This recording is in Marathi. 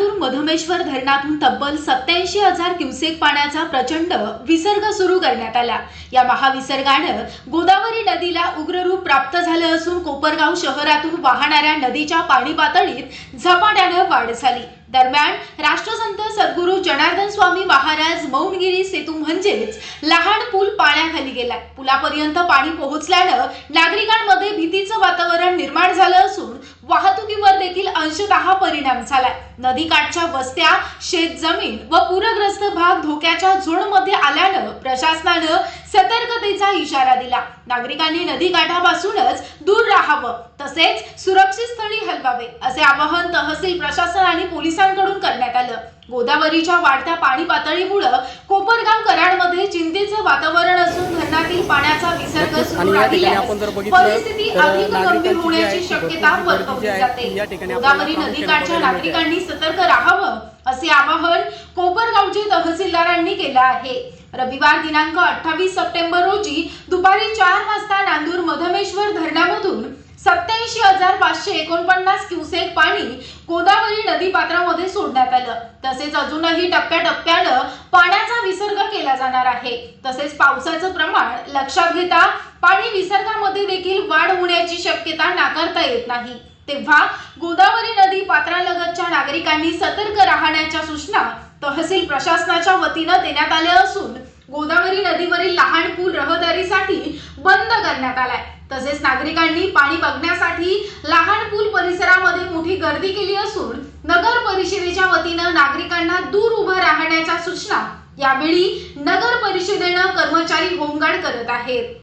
नांदूर मधमेश्वर धरणातून तब्बल सत्याऐंशी हजार क्युसेक पाण्याचा प्रचंड विसर्ग सुरू करण्यात आला. या महाविसर्गानं गोदावरी नदीला उग्र रूप प्राप्त झालं असून कोपरगाव शहरातून वाहणाऱ्या नदीच्या पाणी पातळीत झपाट्यानं वाढ झाली. दरम्यान राष्ट्रसंत सद्गुरू जनार्दन स्वामी महाराज मौनगिरी सेतू म्हणजेच लहान पूल पाण्याखाली गेला पुलापर्यंत पाणी पोहोचल्यानं नागरिकांमध्ये भीतीचं वातावरण निर्माण झालं असून वाहतुकीवर देखील अंशत परिणाम झालाय. नदीकाठच्या वस्त्या शेत जमीन व पूरग्रस्त भाग धोक्याच्या झोनमध्ये आल्यानं प्रशासनानं सतर्कतेचा इशारा दिला. नागरिकांनी नदीकाठापासूनच दूर राहावं तसेच सुरक्षित स्थळी हलवावे असे आवाहन तहसील प्रशासन आणि पोलिसांकडून करण्यात आलं. गोदावरीच्या वाढत्या पाणी पातळीमुळं कोपरगाव कराडमध्ये चिंतेचं वातावरण असून धरणातील पाण्याचा विसर्ग सुरू आणि या ठिकाणी आपण जर बघितलं तर नागरिकांची जी आहे गर्दी जी या ठिकाणी. नागरिकांनी सतर्क राहावं असे आवाहन कोपरगावचे तहसीलदारांनी केलं आहे. रविवार दिनांक अठ्ठावीस सप्टेंबर रोजी दुपारी चार वाजता नांदूर मधमेश्वर धरणामधून सत्याऐंशी हजार पाचशे एकोणपन्नास क्युसेक पाणी गोदावरी नदी पात्रामध्ये सोडण्यात आलं. तसेच अजूनही टप्प्याटप्प्यानं पाण्याचा विसर्ग केला जाणार आहे. तसेच पावसाचं प्रमाण लक्षात घेता पाणी विसर्गामध्ये देखील वाढ होण्याची शक्यता नाकारता येत नाही. तेव्हा गोदावरी नदी पात्रालगतच्या नागरिकांनी सतर्क राहण्याच्या सूचना तहसील प्रशासनाच्या वतीनं देण्यात आल्या असून गोदावरी नदीवरील लहान पूल रहदारीसाठी बंद करण्यात आलाय. तसेच नागरिकांनी पाणी बघण्यासाठी लहान पूल परिसरामध्ये मोठी गर्दी केली असून नगर परिषदेच्या वतीनं नागरिकांना दूर उभं राहण्याच्या सूचना यावेळी नगर परिषदेनं कर्मचारी होमगार्ड करत आहेत.